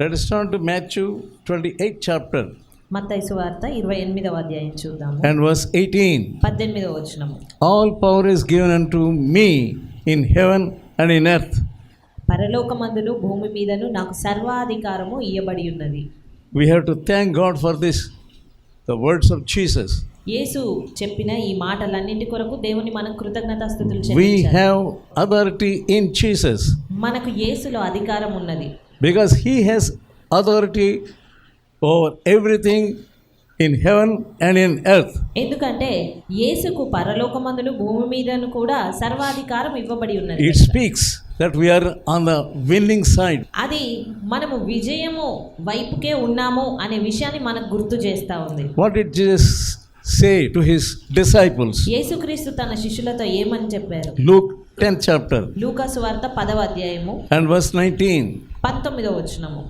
Let us turn to Matthew 28 chapter మత్తయి సువార్త ఇరవై ఎనిమిదవ అధ్యాయం చూద్దాము and verse 18. పద్దెనిమిదవ వచనము All power is given unto me in heaven and in earth. పరలోకమందును భూమి మీదను నాకు సర్వాధికారము ఇయ్యబడి ఉన్నది We have to thank God for this, the words of Jesus. యేసు చెప్పిన ఈ మాటలన్నింటి కొరకు దేవుని మనం కృతజ్ఞతాస్థుతులు We చెల్లించాలి have authority in Jesus మనకు యేసులో అధికారం ఉన్నది because He has authority over everything in heaven and in earth. ఎందుకంటే యేసుకు పరలోకమందును భూమి మీదను కూడా సర్వాధికారం ఇవ్వబడి ఉన్నది It speaks that we are on the winning side. అది మనము విజయము వైపుకే ఉన్నాము అనే విషయాన్ని మనకు గుర్తు చేస్తా ఉంది What did Jesus say to His disciples? యేసుక్రీస్తు తన శిష్యులతో ఏమని చెప్పారు Luke 10th chapter లూకాసు వార్త పదవ అధ్యాయము and verse 19. పంతొమ్మిదవ వచనము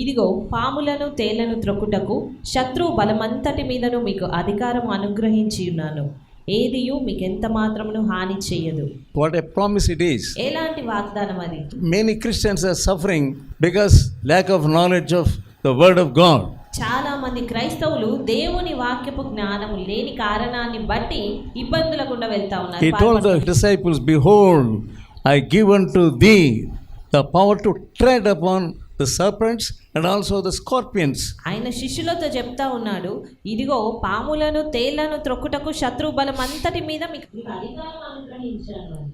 ఇదిగో పాములను తేళ్ళను త్రొక్కుటకు శత్రువు బలమంతటి మీదను మీకు అధికారం అనుగ్రహించి ఉన్నాను ఏదియు మీకు ఎంత మాత్రమును హాని చెయ్యదు What a promise it is. ఎలాంటి వాగ్దానం అది Many Christians are suffering because lack of knowledge of the word of God. చాలామంది క్రైస్తవులు దేవుని వాక్యపు జ్ఞానం లేని కారణాన్ని బట్టి ఇబ్బందుల వెళ్తా ఉన్నారు. He disciples behold I given to the power to tread upon the serpents and also the scorpions ఆయన శిష్యులతో చెప్తా ఉన్నాడు ఇదిగో పాములను తేళ్ళను త్రొక్కుటకు శత్రు బలం అంతటి మీద మీకు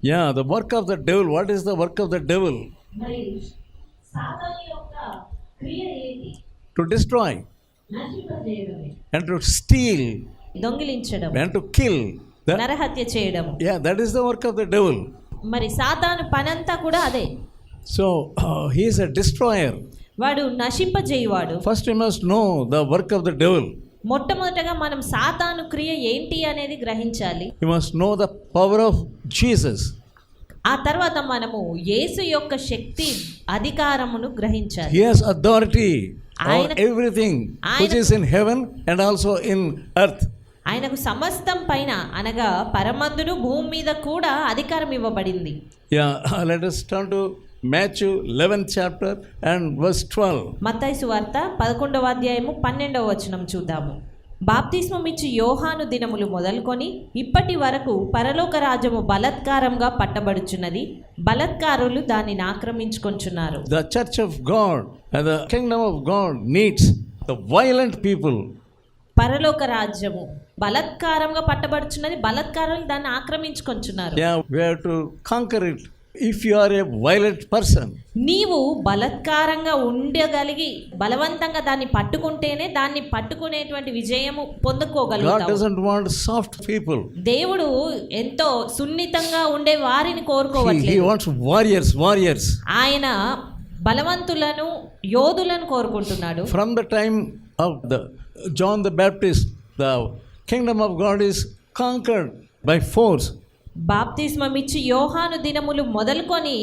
yeah the work of the devil what is the work of the devil destroy నశింపజేయడమే and to steal దొంగిలించడం to kill. That- నరహత్య చేయడం yeah, that is the work of the devil. మరి సాతాను పనంతా కూడా అదే So uh, he is a destroyer. వాడు నశింపజేయవాడు First, you must know the work of the devil. మొట్టమొదటగా మనం సాతాను క్రియ ఏంటి అనేది గ్రహించాలి You must know the power of Jesus. ఆ తర్వాత మనము యేసు యొక్క శక్తి అధికారమును గ్రహించాలి has authority over ఆయన- which ఆయన- is in heaven and also in earth. ఆయనకు సమస్తం పైన అనగా పరమందును భూమి మీద కూడా అధికారం ఇవ్వబడింది Yeah, let us turn to Matthew 11th chapter and verse 12. మత్తయి సువార్త పదకొండవ అధ్యాయము పన్నెండవ వచనం చూద్దాము బాప్తిస్మం ఇచ్చి యోహాను దినములు మొదలుకొని ఇప్పటి వరకు పరలోక రాజ్యము బలత్కారంగా పట్టబడుచున్నది. బలత్కారులు దానిని ఆక్రమించుకొంచున్నారు. Church of God and the kingdom of God needs the violent people. పరలోక రాజ్యము బలత్కారంగా పట్టబడుచున్నది. బలత్కారులు దాన్ని ఆక్రమించుకొంచున్నారు. Yeah, we have if you are a violent person నీవు బలత్కారంగా ఉండగలిగి బలవంతంగా దాన్ని పట్టుకుంటేనే దాన్ని పట్టుకునేటువంటి విజయము పొందుకోగలుగుతావు. సాఫ్ట్ పీపుల్ దేవుడు ఎంతో సున్నితంగా ఉండే వారిని కోరుకోవాలి వాంట్స్ వారియర్స్ వారియర్స్ ఆయన బలవంతులను యోధులను కోరుకుంటున్నాడు. From the time of the John the Baptist the kingdom of God is conquered by force బాప్తిస్మం ఇచ్చి యోహాను దినములు మొదలుకొని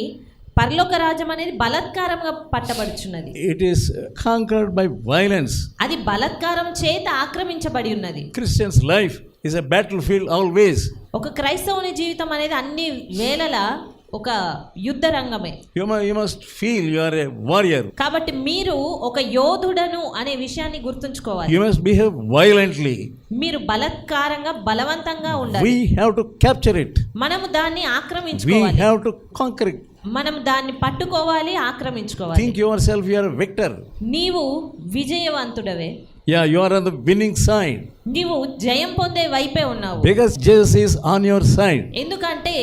పరలోక రాజ్యం అనేది బలత్కారంగా పట్టబడుచున్నది It is conquered by violence. అది బలత్కారం చేత ఆక్రమించబడి ఉన్నది Christian's life is a battlefield always. ఒక క్రైస్తవుని జీవితం అనేది అన్ని వేళలా ఒక యుద్ధ రంగమే. You must feel you are a కాబట్టి మీరు ఒక యోధుడను అనే విషయాన్ని గుర్తుంచుకోవాలి. యు మస్ట్ బిహేవ్ వైలెంట్లీ మీరు బలత్కారంగా బలవంతంగా ఉండాలి. హావ్ టు క్యాప్చర్ ఇట్ మనము దాన్ని ఆక్రమించుకోవాలి. హావ్ టు కాంక్వర్ మనం దాన్ని పట్టుకోవాలి ఆక్రమించుకోవాలి. యువర్ సెల్ఫ్ యు విక్టర్ నీవు విజయవంతుడవే. Yeah you are on the winning side నీవు జయం పొందే వైపే ఉన్నావు. Because Jesus on your side ఎందుకంటే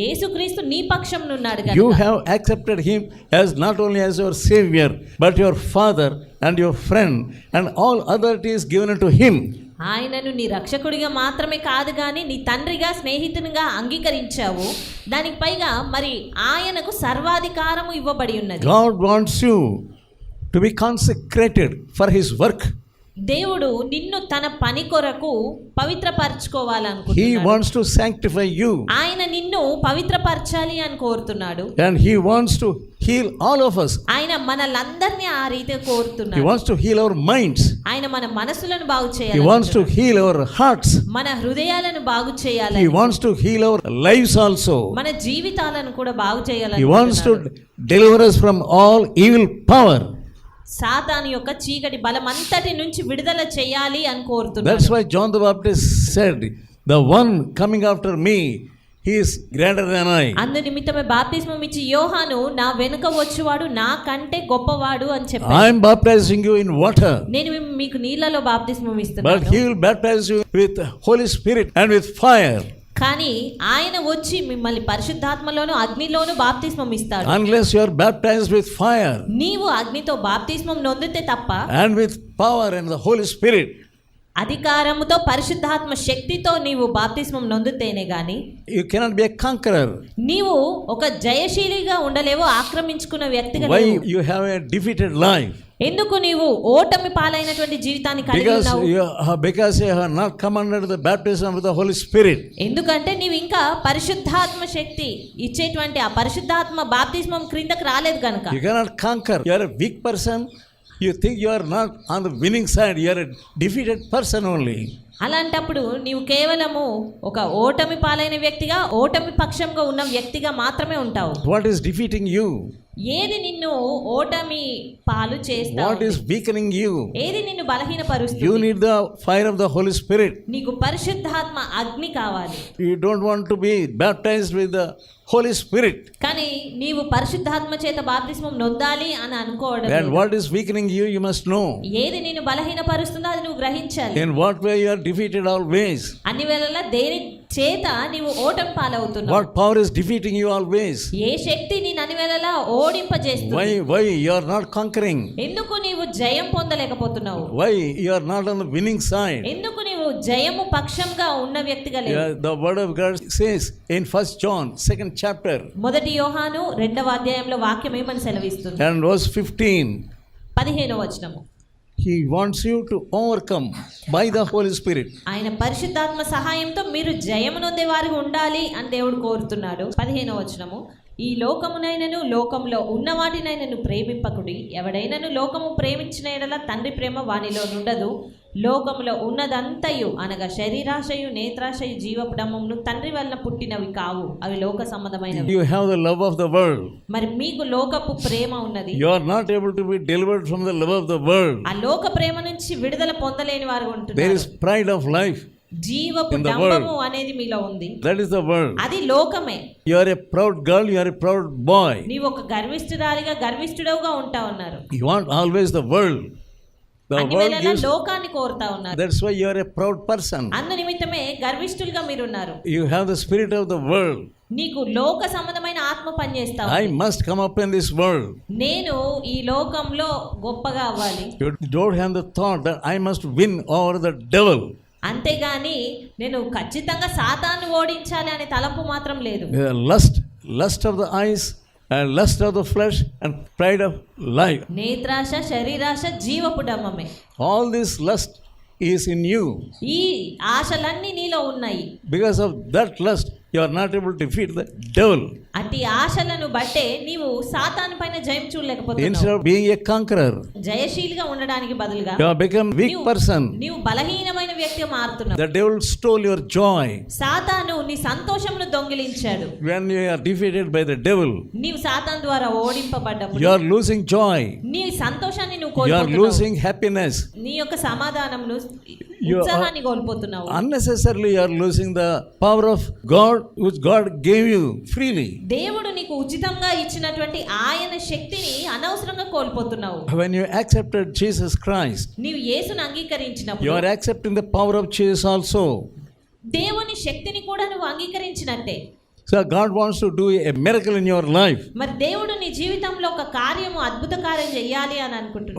యేసుక్రీస్తు నీ పక్షం నున్నాడు కదా you have accepted him as not only as your saviour but your father and your friend and all authorities given to him ఆయనను నీ రక్షకుడిగా మాత్రమే కాదు కానీ నీ తండ్రిగా స్నేహితునిగా అంగీకరించావు. దానికి పైగా మరి ఆయనకు సర్వాధికారము ఇవ్వబడి ఉన్నది. God wants you to be consecrated for his work దేవుడు నిన్ను తన పని కొరకు పవిత్రపరచుకోవాలనుకుంటున్నాడు. He wants to sanctify you ఆయన నిన్ను పవిత్రపరచాలి అని కోరుతున్నాడు. And he wants to heal all of us. ఆయన మనలందర్ని ఆ రీతిగా కోరుతున్నాడు. He to heal our minds ఆయన మన మనసులను బాగు చేయాలి he to heal our hearts మన హృదయాలను బాగు చేయాలి he to heal our lives also మన జీవితాలను కూడా బాగు చేయాలి he to deliver from all evil power సాతాను యొక్క చీకటి బలం అంతటి నుంచి విడుదల చేయాలి అని కోరుతున్నాడు that's why John the Baptist said the one coming after me his grander than అందు నిమిత్తమే బాప్టిజం ఇచ్చి యోహాను నా వెనుక వచ్చేవాడు నాకంటే గొప్పవాడు అని చెప్పి ఐ ఇన్ వాటర్ నేను మీకు నీళ్ళలో బాప్టిజం ఇస్తున్నాను. But he with Holy Spirit and with fire కానీ ఆయన వచ్చి మిమ్మల్ని పరిశుద్ధాత్మలోను అగ్నిలోను బాప్తిస్మం ఇస్తాడు Unless you are baptized with fire నీవు అగ్నితో బాప్తిస్మం నొందితే తప్ప and with power and the Holy Spirit, అధికారముతో పరిశుద్ధాత్మ శక్తితో నీవు బాప్తిస్మం నొందితేనే గాని యు కెనాట్ బి కాంకరర్ నీవు ఒక జయశీలిగా ఉండలేవు ఆక్రమించుకున్న వ్యక్తిగా why you have a defeated life ఎందుకు నీవు ఓటమి పాలైనటువంటి జీవితాన్ని కలిగి ఉన్నావు? Because you have not come under the baptism of the Holy Spirit ఎందుకంటే నీవు ఇంకా పరిశుద్ధాత్మ శక్తి ఇచ్చేటువంటి ఆ పరిశుద్ధాత్మ బాప్తిస్మం క్రిందకి రాలేదు కనుక you cannot conquer you are a weak person you think you are not on the winning side you are defeated person only అలాంటప్పుడు నీవు కేవలము ఒక ఓటమి పాలైన వ్యక్తిగా ఓటమి పక్షంగా ఉన్న వ్యక్తిగా మాత్రమే ఉంటావు. వాట్ ఈస్ డిఫీటింగ్ యు ఏది నిన్ను ఓటమి పాలు చేస్తా వాట్ ఈస్ వీకనింగ్ యు ఏది నిన్ను బలహీన పరుస్తుంది you need the fire of the Holy Spirit నీకు పరిశుద్ధాత్మ అగ్ని కావాలి. You don't want to be baptised with the Holy Spirit కానీ నీవు పరిశుద్ధాత్మ చేత బాప్తిస్మం నొందాలి అని అనుకోవడం and what is weakening you you must know ఏది నిన్ను బలహీనపరుస్తుందో అది నువ్వు గ్రహించాలి. In what way you are defeated always అన్ని వేళల దేని చేత నీవు ఓటం పాలవుతున్నావు? What power is defeating you always ఏ శక్తి నిన్ను అన్ని వేళల ఓడింప చేస్తుంది why why you are not conquering ఎందుకు నీవు జయం పొందలేకపోతున్నావు? Why you are not on the winning side ఎందుకు నీవు జయము పక్షంగా ఉన్న వ్యక్తిగా లేవు? The word of God says in first John second chapter, మొదటి యోహాను రెండవ అధ్యాయంలో వాక్యం ఏమని సెలవిస్తుంది? And verse 15, పదిహేనో వచనము. He wants you to overcome by the Holy Spirit. ఆయన పరిశుద్ధాత్మ సహాయంతో మీరు జయము నొందే వారికి ఉండాలి అని దేవుడు కోరుతున్నాడు. పదిహేనో వచనము. ఈ లోకమునైనను లోకంలో ఉన్న వాటినైనను ప్రేమింపకుడి. ఎవడైనను లోకము ప్రేమించిన ఎడల తండ్రి ప్రేమ వానిలో నుండదు. లోకంలో ఉన్నదంతయు అనగా శరీరాశయు నేత్రాశయు జీవపడమమును తండ్రి వల్ల పుట్టినవి కావు. అవి లోక సంబంధమైనవి. You have the love of the world మరి మీకు లోకపు ప్రేమ ఉన్నది. You not able to be from the love of the world ఆ లోక ప్రేమ నుంచి విడుదల పొందలేని వారు ప్రైడ్ ఆఫ్ లైఫ్ జీవపు దంభము అనేది మీలో ఉంది. అది లోకమే. You are proud girl you a proud boy నీవు ఒక గర్విష్ఠురాలిగా గర్విష్ఠుడవుగా ఉంటావు అన్నారు. You want always the world లోకాన్ని కోరుతా ఉన్నారు why you are a proud person. అందు నిమిత్తమే గర్విష్ఠులుగా మీరున్నారు You have the spirit of the world. నీకు లోక సంబంధమైన ఆత్మ పనిచేస్తా I must come up in this world. నేను ఈ లోకంలో గొప్పగా అవ్వాలి the thought that I must win over the devil. అంతేగాని నేను ఖచ్చితంగా సాతాన్ని ఓడించాలి అనే తలంపు మాత్రం లేదు The lust, lust of the and lust of the flesh, and pride of life. నేత్రాశ శరీరాశ జీవపు డమ్మమే All this lust is in you. ఈ ఆశలన్నీ నీలో ఉన్నాయి Because of that lust, you are not able to defeat the devil. అట్టి ఆశలను బట్టే నీవు సాతాను పైన జయం చూడలేకపోతున్నావు Instead of being a conqueror, జయశీలిగా ఉండడానికి బదులుగా you have become weak person. నీవు బలహీనమైన వ్యక్తి మారుతున్నావు the devil stole your joy సాతాను నీ సంతోషమును దొంగిలించాడు. When you are defeated by the devil నీవు సాతాను ద్వారా ఓడింపబడ్డప్పుడు యు ఆర్ లూసింగ్ జాయ్ నీ సంతోషాన్ని నువ్వు కోల్పోతున్నావు యు ఆర్ లూసింగ్ హ్యాపీనెస్ నీ యొక్క సమాధానమును ఉత్సాహాన్ని కోల్పోతున్నావు Unnecessarily, you are losing the power of God, which God gave you freely. దేవుడు నీకు ఉచితంగా ఇచ్చినటువంటి ఆయన శక్తిని అనవసరంగా కోల్పోతున్నావు When you accepted Jesus Christ, నీవు యేసును you అంగీకరించినప్పుడు are accepting the power of Jesus also. దేవుని శక్తిని కూడా నువ్వు అంగీకరించినట్టే So, God wants to do a miracle in your life. మరి దేవుడు నీ జీవితంలో ఒక కార్యము అద్భుత కార్యం చేయాలి అని అనుకుంటున్నాడు